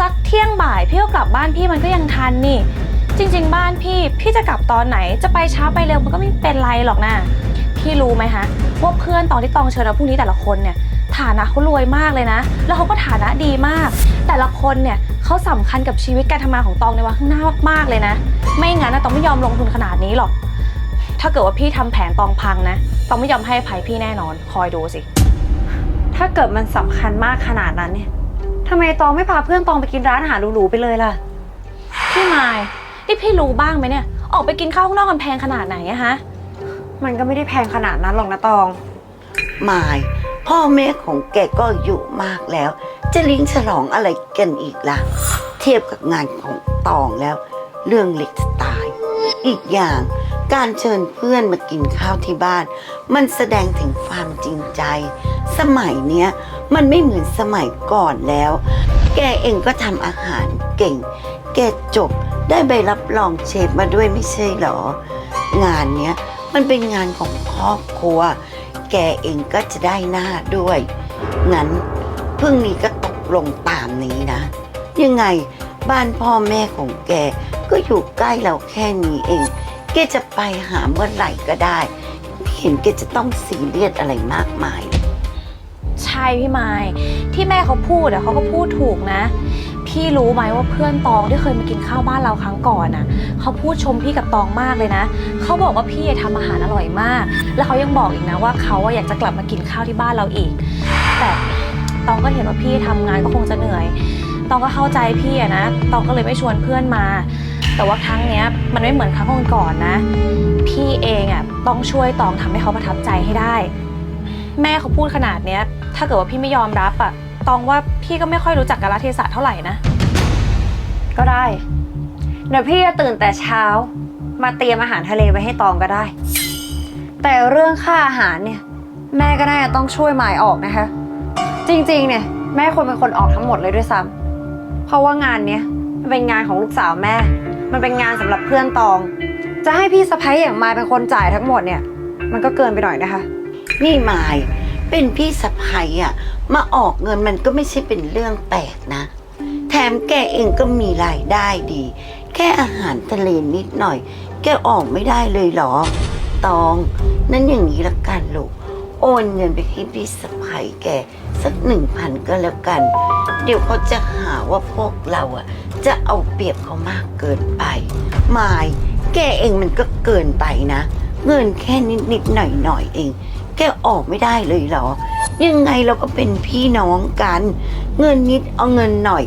สักเที่ยงบ่ายพี่ก็กลับบ้านพี่มันก็ยังทันนี่ จริง ๆ บ้านพี่พี่จะกลับตอนไหนจะไปช้าไปเร็วมันก็ไม่เป็นไรหรอกนะพี่รู้ไหมฮะว่าเพื่อนตอนที่ตองเชิญมาพรุ่งนี้แต่ละคนเนี่ยฐานะเขารวยมากเลยนะ แล้วเขาก็ฐานะดีมาก แต่ละคนเนี่ยเขาสำคัญกับชีวิตการทำงานของตองในวันข้างหน้ามากๆเลยนะ ไม่งั้นนะตองไม่ยอมลงทุนขนาดนี้หรอก ถ้าเกิดว่าพี่ทำแผนตองพังนะ ตองไม่ยอมให้ภัยพี่แน่นอน คอยดูสิ ถ้าเกิดมันสำคัญมากขนาดนั้นเนี่ย ทำไมตองไม่พาเพื่อนตองไปกินร้านอาหารหรูๆไปเลยล่ะ พี่ไมายนี่พี่รู้บ้างไหมเนี่ย ออกไปกินข้าวข้างนอกกันแพงขนาดไหนอะฮะ มันก็ไม่ได้แพงขนาดนั้นหรอกนะตอง มาย พ่อแม่ของแกก็อายุมากแล้ว จะเลิงฉลองอะไรกันอีกล่ะ เทียบกับงานของตองแล้ว เรื่องเล็กจะตาย อีกอย่างการเชิญเพื่อนมากินข้าวที่บ้าน มันแสดงถึงความจริงใจ สมัยเนี้ยมันไม่เหมือนสมัยก่อนแล้ว แกเองก็ทำอาหารเก่ง แกจบได้ใบรับรองเชฟมาด้วยไม่ใช่เหรอ งานเนี้ยมันเป็นงานของครอบครัว แกเองก็จะได้หน้าด้วย งั้นพรุ่งนี้ก็ตกลงตามนี้นะ ยังไงบ้านพ่อแม่ของแกก็อยู่ใกล้เราแค่นี้เอง แกจะไปหาเมื่อไหร่ก็ได้ เห็นแกจะต้องซีเรียสอะไรมากมายใช่พี่ไมายที่แม่เขาพูดอะเขาก็พูดถูกนะ พี่รู้ไหมว่าเพื่อนตองที่เคยมากินข้าวบ้านเราครั้งก่อนอะเขาพูดชมพี่กับตองมากเลยนะเขาบอกว่าพี่ทำอาหารอร่อยมาก แล้วเขายังบอกอีกนะว่าเขาอะอยากจะกลับมากินข้าวที่บ้านเราอีก แต่ตองก็เห็นว่าพี่ทำงานก็คงจะเหนื่อย ตองก็เข้าใจพี่อะนะ ตองก็เลยไม่ชวนเพื่อนมา แต่ว่าครั้งเนี้ยมันไม่เหมือนครั้งก่อนๆนะ พี่เองอะต้องช่วยตองทำให้เขาประทับใจให้ได้ แม่เขาพูดขนาดเนี้ย ถ้าเกิดว่าพี่ไม่ยอมรับอะตองว่าพี่ก็ไม่ค่อยรู้จักกาลเทศะเท่าไหร่นะ ก็ได้ เดี๋ยวพี่จะตื่นแต่เช้า มาเตรียมอาหารทะเลไว้ให้ตองก็ได้ แต่เรื่องค่าอาหารเนี่ย แม่ก็น่าจะต้องช่วยหมายออกนะคะ จริงๆ เนี่ยแม่ควรเป็นคนออกทั้งหมดเลยด้วยซ้ำเพราะว่างานเนี้ยมันเป็นงานของลูกสาวแม่ มันเป็นงานสำหรับเพื่อนตอง จะให้พี่สะพ้ยอย่างมายเป็นคนจ่ายทั้งหมดเนี่ย มันก็เกินไปหน่อยนะคะ นี่มาย เป็นพี่สะพ้ยอะมาออกเงินมันก็ไม่ใช่เป็นเรื่องแปลกนะ แถมแกเองก็มีรายได้ดี แค่อาหารทะเลนิดหน่อย แกออกไม่ได้เลยเหรอ ตองนั่นอย่างนี้ละกันลูก โอนเงินไปให้พี่สะพ้ยแกสักหนึ่งพันก็แล้วกัน เดี๋ยวเขาจะหาว่าพวกเราอะ จะเอาเปรียบเขามากเกินไปมายแกเองมันก็เกินไปนะ เงินแค่นิดนิดๆหน่อยหน่อยๆเอง แกออกไม่ได้เลยเหรอ ยังไงเราก็เป็นพี่น้องกัน เงินนิดเอาเงินหน่อย